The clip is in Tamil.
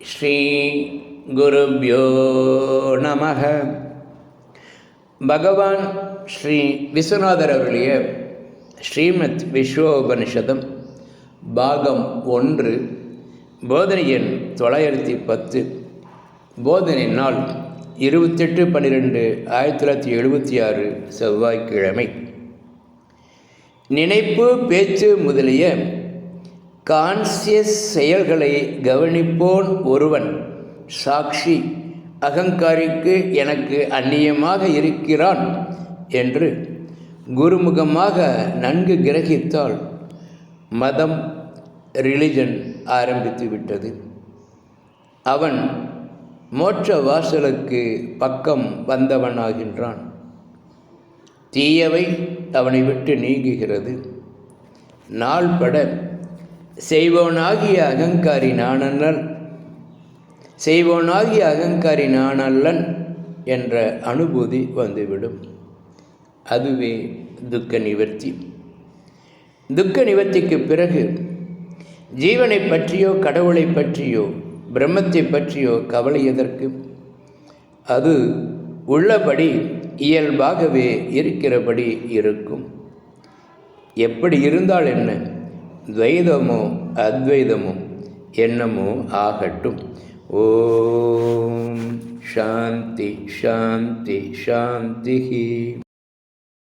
ஸ்ரீ குருப்யோ நமக பகவான் ஸ்ரீ விஸ்வநாதர் அவருடைய ஸ்ரீமத் விஸ்வோபனிஷதம் பாகம் ஒன்று போதனை எண் தொள்ளாயிரத்தி பத்து போதனை நாள் இருபத்தெட்டு பன்னிரெண்டு ஆயிரத்தி தொள்ளாயிரத்தி எழுபத்தி ஆறு செவ்வாய்க்கிழமை. நினைப்பு பேச்சு முதலிய கான்சியஸ் செயல்களை கவனிப்போன் ஒருவன். சாட்சி அகங்காரிக்கு எனக்கு அந்நியமாக இருக்கிறான் என்று குருமுகமாக நன்கு கிரகித்தால் மதம் ரிலிஜன் ஆரம்பித்து விட்டது அவன் மோட்ச வாசலுக்கு பக்கம் வந்தவனாகின்றான். தீயவை அவனை விட்டு நீங்குகிறது. நாள்பட செய்வோனாகிய அகங்காரி நானல்லன் செய்வோனாகிய அகங்காரி நானல்லன் என்ற அனுபூதி வந்துவிடும். அதுவே துக்க நிவர்த்தி. துக்க நிவர்த்திக்கு பிறகு ஜீவனை பற்றியோ கடவுளை பற்றியோ பிரம்மத்தை பற்றியோ கவலை எதற்கு? அது உள்ளபடி இயல்பாகவே இருக்கிறபடி இருக்கும். எப்படி இருந்தால் என்ன? துவைதமோ அத்வைதமோ என்னமோ ஆகட்டும். ஓம். சாந்தி சாந்தி சாந்தி